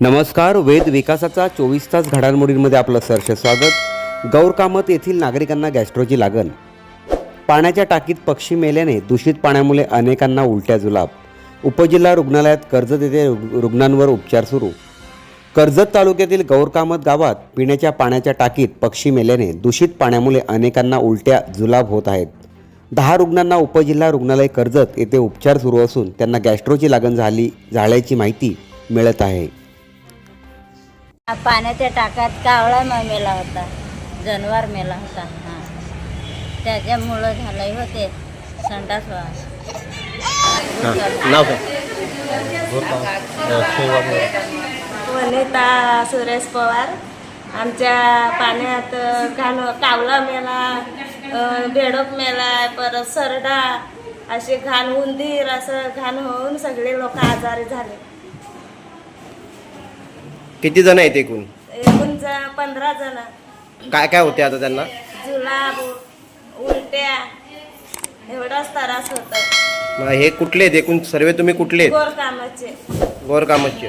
नमस्कार वेद विकासाचा चोवीस तास घडामोडींमध्ये आपलं सहर्ष स्वागत. गौरकामत येथील नागरिकांना गॅस्ट्रोची लागण. पाण्याच्या टाकीत पक्षी मेल्याने दूषित पाण्यामुळे अनेकांना उलट्या जुलाब. उपजिल्हा रुग्णालयात कर्जत येथे रुग्णांवर उपचार सुरू. कर्जत तालुक्यातील गौरकामत गावात पिण्याच्या पाण्याच्या टाकीत पक्षी मेल्याने दूषित पाण्यामुळे अनेकांना उलट्या जुलाब होत आहेत. दहा रुग्णांना उपजिल्हा रुग्णालय कर्जत येथे उपचार सुरू असून त्यांना गॅस्ट्रोची लागण झाली झाल्याची माहिती मिळत आहे. पाण्याच्या टाकात कावळा म- मेला होता. जनावर मेला होता हां. त्याच्यामुळं झालंय होते संडास वास नाव वनिता सुरेश पवार. आमच्या पाण्यात घाण कावला मेला अ, बेडूक मेला परत सरडा असे घाण उंदीर असं घाण होऊन सगळे लोक आजारी झाले. किती जण आहेत एकूण? एकूण ज- पंधरा जण. काय काय होते आता त्यांना? जुलाब उलट्या एवढाच त्रास होता. मग हे कुठले आहेत एकूण? सर्वे तुम्ही कुठले आहेत? गोरकामाचे. गोरकामतचे